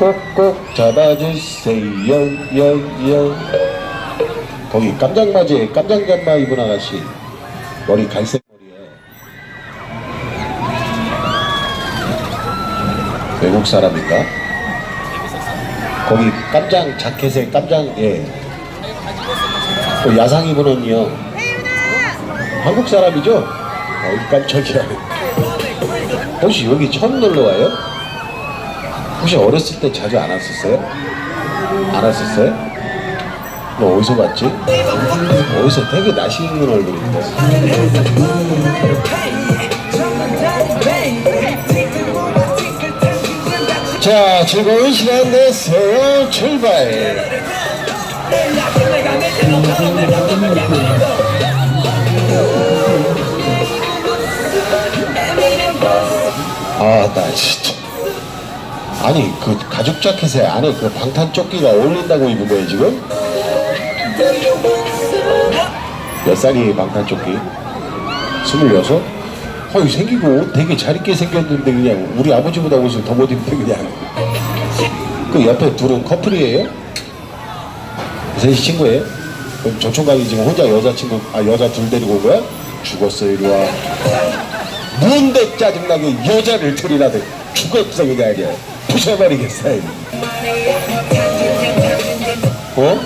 꼭꼭 잡아주세요 요요 거기 깜장바지에 깜장잠바 입은 아가씨 머리 갈색 머리에 외국 사람인가? 거기 깜장 자켓에 깜장 예. 그 야상 입은 언니요. 한국 사람이죠? 어이 깜짝이야. 혹시 여기 처음 놀러 와요? 혹시 어렸을 때 자주 안 왔었어요? 안 왔었어요? 너 어디서 봤지? 어디서 되게 나시 있는 얼굴인데. 자, 즐거운 시간 되세요. 출발. 아, 나 진짜. 아니, 그 가죽 자켓에 안에 그 방탄 조끼가 어울린다고 입은 거예요, 지금? 몇 살이에요, 방탄 조끼? 스물여섯? 어이, 생기고 옷 되게 잘 입게 생겼는데, 그냥 우리 아버지보다 옷을 더 못 입는데, 그냥. 그 옆에 둘은 커플이에요? 셋이 친구예요? 그럼 저 총각이 지금 혼자 여자친구, 아, 여자 둘 데리고 온 거야? 죽었어, 이리 와. 뭔데 짜증나게 여자를 들이라도 죽었어, 그냥 아니야. 부셔버리겠어, 이거. 어?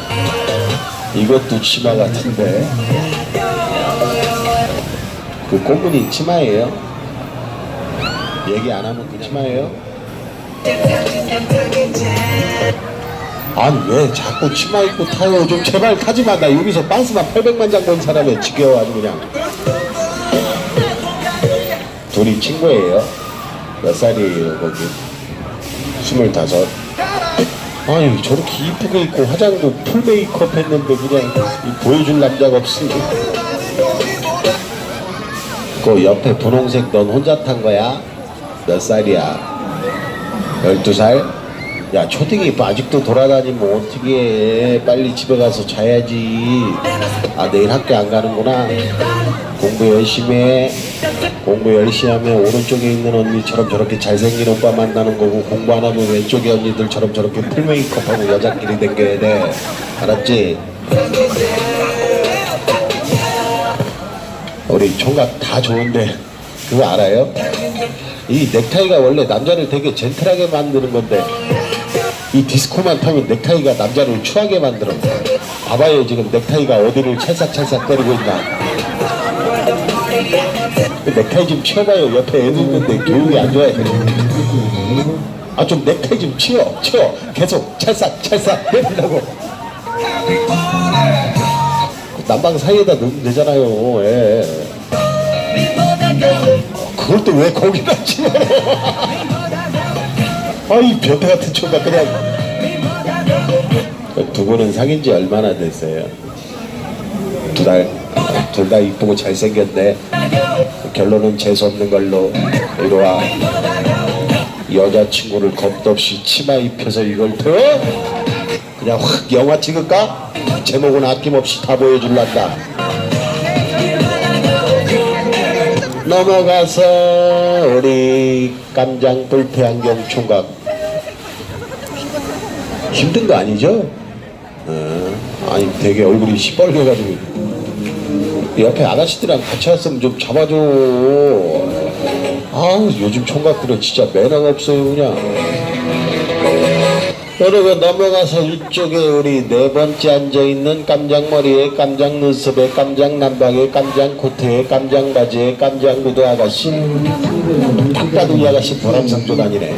이것도 치마 같은데. 그 꽃무늬 치마예요? 얘기 안 하면 그 치마예요? 아니 왜 자꾸 치마 입고 타요 좀 제발 타지마 나 여기서 반스만 800만 장 본 사람에 지겨워 아주 그냥 둘이 친구예요 몇 살이에요 거기 스물다섯 아니 저렇게 이쁘게 입고 화장도 풀 메이크업 했는데 그냥 이 보여줄 남자가 없으니 그 옆에 분홍색 넌 혼자 탄 거야? 몇 살이야? 12살? 야 초딩이 아직도 돌아다니면 어떻게 해. 빨리 집에 가서 자야지. 아 내일 학교 안 가는구나. 공부 열심히 해. 공부 열심히 하면 오른쪽에 있는 언니처럼 저렇게 잘생긴 오빠 만나는 거고 공부 안 하면 왼쪽에 언니들처럼 저렇게 풀 메이크업하고 여자끼리 댕겨야 돼. 알았지? 우리 총각 다 좋은데 그거 알아요? 이 넥타이가 원래 남자를 되게 젠틀하게 만드는 건데 이 디스코만 타면 넥타이가 남자를 추하게 만들어 봐봐요 지금 넥타이가 어디를 찰싹찰싹 거리고 있나. 그 넥타이 좀 치워봐요. 옆에 애들 있는데 교육이 안 좋아요. 아 좀 넥타이 좀 치워 치워. 계속 찰싹 찰싹 해보려고. 남방 사이에다 넣으면 되잖아요. 예. 그걸 또 왜 거기다 치워 아이 변태 같은 총각 그냥 두 분은 사귄 지 얼마나 됐어요? 두 달? 둘 다 이쁘고 잘생겼네 결론은 재수없는 걸로 이리 와 여자친구를 겁도 없이 치마 입혀서 이걸 펴? 그냥 확 영화 찍을까? 제목은 아낌없이 다 보여줄란다 넘어가서 우리 깜장 불패 안경 총각 힘든 거 아니죠? 어, 아니 되게 얼굴이 시뻘개가지고. 옆에 아가씨들이랑 같이 왔으면 좀 잡아줘. 아우 요즘 총각들은 진짜 매너가 없어요 그냥. 그리고 넘어가서 이쪽에 우리 네 번째 앉아있는 깜장머리에 깜장 눈썹에 깜장 남방에 깜장 코트에 깜장 바지에 깜장 구두 아가씨. 딱 봐도 이 아가씨 보람상조 다니네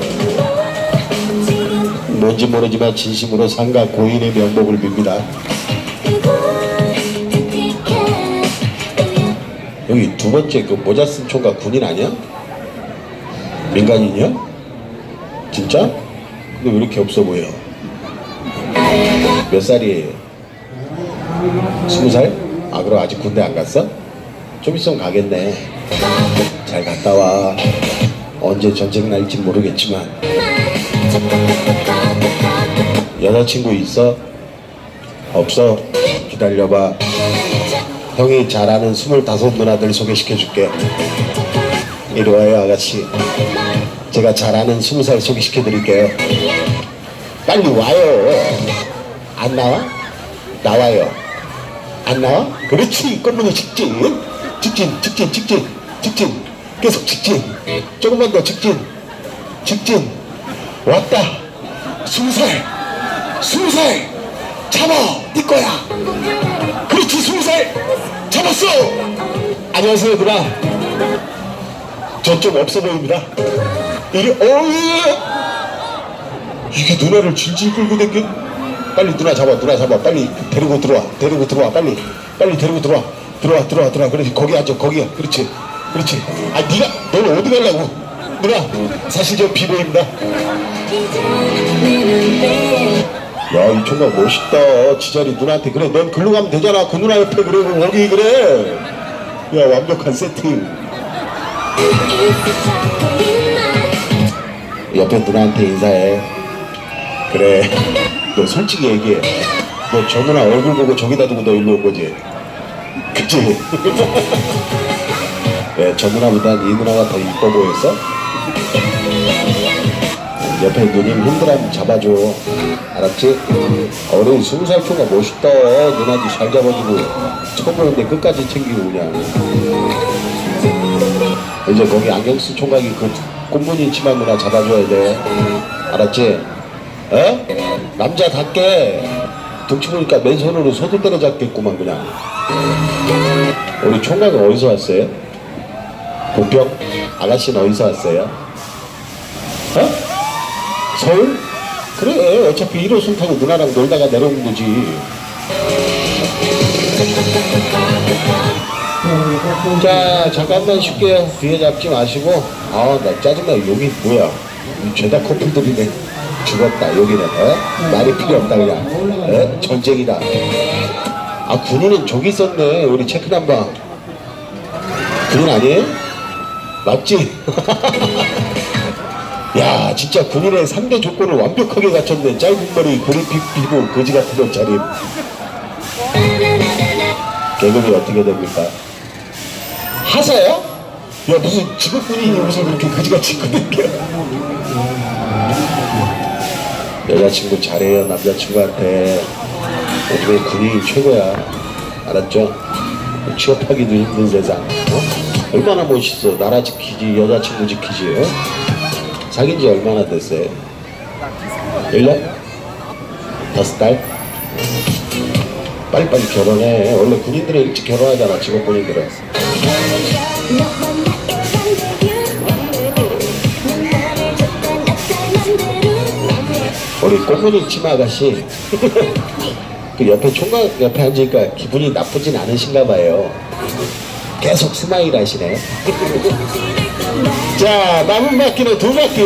뭔지 모르지만 진심으로 상가 고인의 명복을 빕니다 여기 두 번째 그 모자 쓴 총각 군인 아니야? 민간인이야? 진짜? 근데 왜 이렇게 없어 보여? 몇 살이에요? 스무 살? 아 그럼 아직 군대 안 갔어? 좀 있으면 가겠네 잘 갔다 와 언제 전쟁 날지 모르겠지만 여자친구 있어? 없어? 기다려봐 형이 잘 아는 스물다섯 누나들 소개시켜줄게 이리 와요 아가씨 제가 잘 아는 스무 살 소개시켜드릴게요 빨리 와요. 안 나와? 나와요. 안 나와? 그렇지. 꽃무늬 직진. 직진, 직진, 직진, 직진. 계속 직진. 조금만 더 직진. 직진. 왔다. 스무 살. 스무 살. 잡아. 네 거야. 그렇지. 스무 살. 잡았어. 안녕하세요, 누나. 저 좀 없어 보입니다. 이리, 어우. 이게 누나를 질질 끌고 댕겨? 빨리 누나 잡아 누나 잡아 빨리 데리고 들어와 데리고 들어와 빨리 빨리 데리고 들어와 들어와 들어와 들어와 그렇지 거기 앉아 거기야 그렇지 그렇지 아 네가 넌 어디 가려고 누나 사실 저 비보입니다 야 이 총각 멋있다. 지자리 누나한테 그래 넌 글로 가면 되잖아. 그 누나 옆에 그래 그 거기 그래. 야 완벽한 세팅 옆에 누나한테 인사해. 그래. 너 솔직히 얘기해. 너 저 누나 얼굴 보고 저기다 두고 너 일로 온 거지? 그치? 왜 저 누나보단 이 누나가 더 이뻐 보였어? 옆에 누님 힘들면 잡아줘 알았지? 어른 스무 살 초가 멋있다 누나도 잘 잡아주고 처음 보는데 끝까지 챙기고 그냥 이제 거기 안경 쓴 총각이 그 꽃무늬 치마 누나 잡아줘야 돼 알았지? 어? 남자답게 등치 보니까 맨손으로 소도 때려잡겠구만 그냥 우리 총각은 어디서 왔어요? 본평? 아가씨는 어디서 왔어요? 어? 서울? 그래 어차피 1호선 타고 누나랑 놀다가 내려온 거지 자 잠깐만 쉴게요 뒤에 잡지 마시고 아 나 짜증나 여기 뭐야 이 죄다 커플들이네 죽었다 여기는 어? 말이 필요 없다 그냥 어? 전쟁이다 아 군인은 저기 있었네 우리 체크남방 군인 아니에요? 맞지? 야 진짜 군인의 3대 조건을 완벽하게 갖췄네 짧은 머리 고리핏 피부 거지 같은 옷차림 계급이 어떻게 됩니까? 하사요? 야 무슨 직업군인이 무슨 그렇게 거지같이 입고 댕겨 여자친구 잘해요 남자친구한테 요즘에 군인이 최고야 알았죠? 취업하기도 힘든 세상 어? 얼마나 멋있어 나라 지키지 여자친구 지키지 어? 사귄 지 얼마나 됐어요? 1년? 다섯 달? 빨리빨리 결혼해 원래 군인들은 일찍 결혼하잖아 직업군인들은 우리 꽃무늬 치마 아가씨 그 옆에 총각 옆에 앉으니까 기분이 나쁘진 않으신가 봐요 계속 스마일 하시네 자 남은 바퀴는 두 바퀴.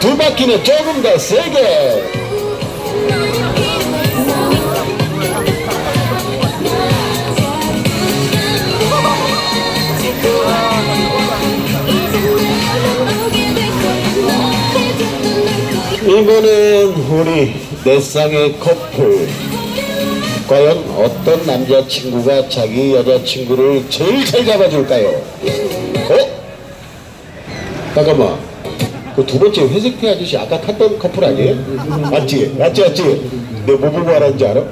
두 바퀴는 조금 더 세게 이번엔 우리 내 쌍의 커플 과연 어떤 남자친구가 자기 여자친구를 제일 잘 잡아줄까요? 어? 잠깐만 그 두 번째 회색티 아저씨 아까 탔던 커플 아니에요? 맞지? 맞지 맞지? 내가 뭐 보고 알았는지 알아?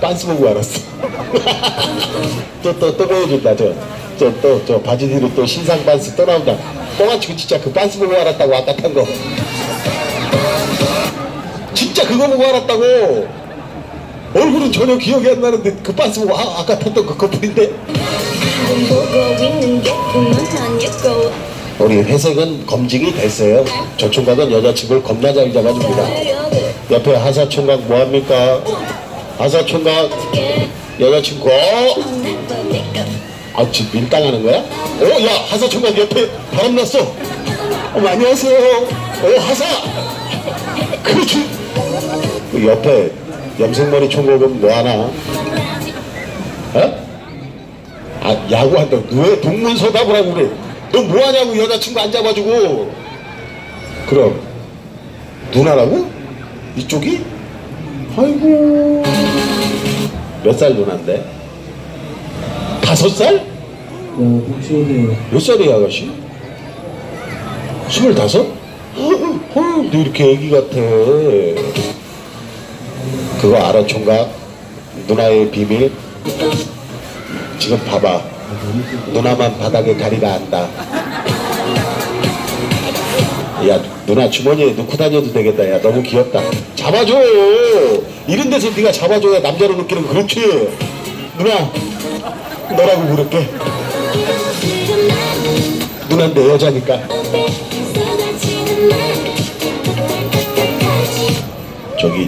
빤스 보고 알았어 또 또 또 보여준다 저 저 또 저 바지 뒤로 또 신상 빤스 또 나온다 뻥아치고 진짜 그 빤스 보고 알았다고 아까 탄 거 진짜 그거 보고 알았다고 얼굴은 전혀 기억이 안 나는데 그 빤스 보고 아, 아까 탔던 그 커플인데? 우리 회색은 검증이 됐어요. 저 총각은 여자친구를 겁나 잘 잡아줍니다. 옆에 하사 총각 뭐합니까? 하사 총각. 여자친구. 어? 아 지금 밀당하는 거야? 어? 야 하사 총각 옆에 바람났어. 어머 안녕하세요. 어 하사. 그렇지. 그 옆에 염색머리 총각은 뭐 하나 어? 아 야구한다 왜 동문서답을 하고 그래 너 뭐 하냐고 여자친구 안 잡아주고 그럼 누나라고? 이쪽이? 아이고 몇 살 누나인데? 다섯 살? 어, 몇 살이야 아가씨? 스물다섯? 어, 너 이렇게 애기 같아. 그거 알아, 총각? 누나의 비밀? 지금 봐봐. 누나만 바닥에 다리가 안다. 야, 누나 주머니에 넣고 다녀도 되겠다. 야, 너무 귀엽다. 잡아줘! 이런 데서 네가 잡아줘야 남자로 느끼는 그렇지. 누나, 너라고 부를게. 누난 내 여자니까.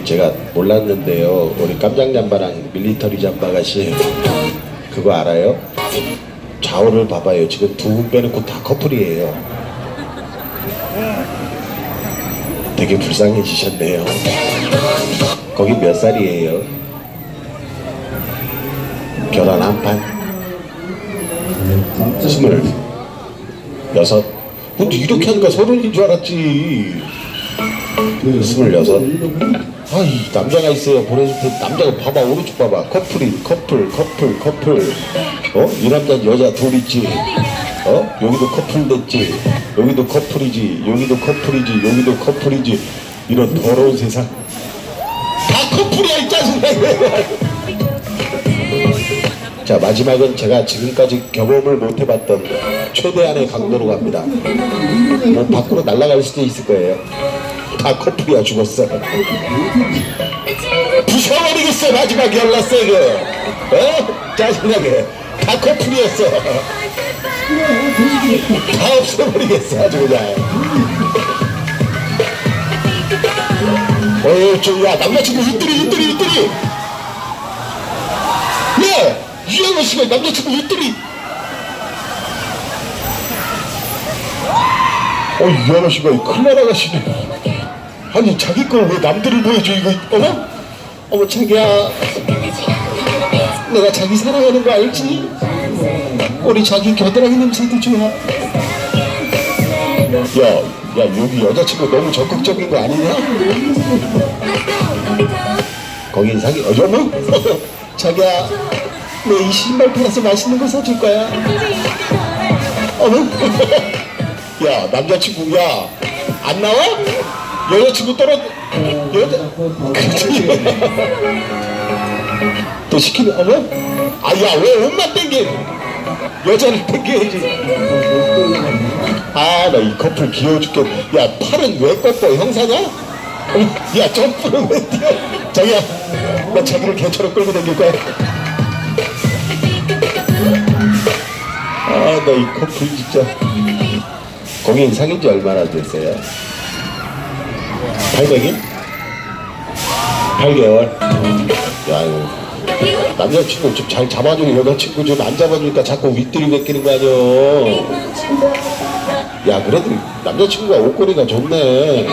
제가 몰랐는데요. 우리 깜장 잠바랑 밀리터리 잠바 아가씨 그거 알아요? 좌우를 봐봐요. 지금 두 분 빼놓고 다 커플이에요. 되게 불쌍해지셨네요. 거기 몇 살이에요? 결혼 한 판? 스물 여섯? 근데 이렇게 하니까 서른인 줄 알았지. 스물여섯. 아, 이 남자가 있어요. 보내줄 때 남자가 봐봐 오른쪽 봐봐 커플이 커플 커플 커플. 어? 이 남자 여자 둘 있지. 어? 여기도 커플 됐지. 여기도 커플이지. 여기도 커플이지. 여기도 커플이지. 이런 더러운 세상. 다 커플이야 이 짜증나. 자 마지막은 제가 지금까지 경험을 못 해봤던 최대한의 강도로 갑니다. 뭐 밖으로 날아갈 수도 있을 거예요. 다 커플이야 죽었어. 부셔버리겠어 마지막 연락세 그. 어? 짜증나게. 다 커플이었어. 다 없애버리겠어 아주 그냥. 어휴 저야 남자친구 이들이 이들이 이들이. 야 이현우 씨가 남자친구 이들이. 어 이현우 씨가 큰일 나가시네. 아니 자기 걸 왜 남들을 보여줘 이거 어머 어머 자기야 내가 자기 사랑하는 거 알지? 우리 자기 겨드랑이 냄새도 좋아 야, 야 여기 여자친구 너무 적극적인 거 아니냐? 거긴 사기 어 여보? 자기야 내 이 신발 팔아서 맛있는 거 사줄 거야 어머 야 남자친구 야안 나와? 여자친구 떨어져 여자 또 시키면 어머 아야 왜 옷만 땡겨? 여자를 땡겨야지. 아 나 이 커플 귀여워 죽겠 야 팔은 왜 꺾어? 형사냐? 어머, 야 점프는 왜 뛰어? 자기야 나 자기를 개처럼 끌고 다닐 거야. 아 나 이 커플 진짜. 거긴 사귄 지 얼마나 됐어요? 800일? 8개월? 야, 이거. 남자친구 좀 잘 잡아주고 여자친구 좀 안 잡아주니까 자꾸 윗들이 베끼는 거 아니야. 야, 그래도 남자친구가 옷걸이가 좋네.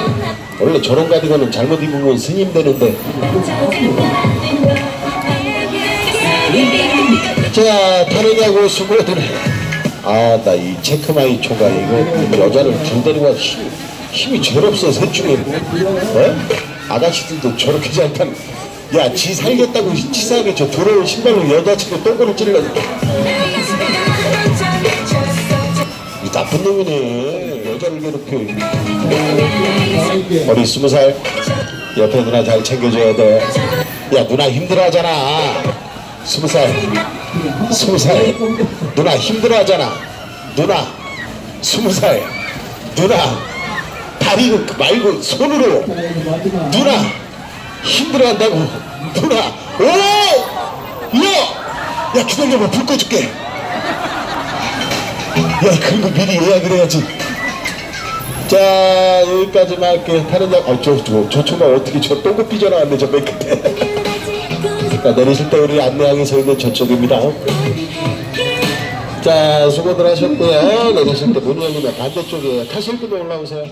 원래 저런 가디건은 잘못 입으면 스님 되는데. 자, 다르냐고 수고들. 아, 나 이 체크마이 초가 이거 여자를 줄 데리고 힘, 힘이 제일 없어, 셋 중에. 어? 아가씨들도 저렇게 잘탄. 야, 지 살겠다고 치사하게 저 더러운 신발로 여자친구 똥꼬를 찔러. 이 나쁜 놈이네. 여자를 괴롭혀. 어리 스무 살. 옆에 누나 잘 챙겨줘야 돼. 야, 누나 힘들어 하잖아. 스무 살. 스무 살 누나 힘들어하잖아 누나 스무 살 누나 다리 말고 손으로. 누나 힘들어한다고. 누나 오야 야 기다려봐. 불 꺼줄게. 야 그런 거 미리 예약을 해야지. 자 여기까지만 할게 다른 장어저 저 저 총각 어떻게 저 똥꼬 삐져나왔네 저 맨 끝에. 자, 내리실 때 우리 안내양이 서 있는 저쪽입니다. 자, 수고들 하셨고요. 내리실 때 문 열리면 반대쪽에 타실 분들 올라오세요.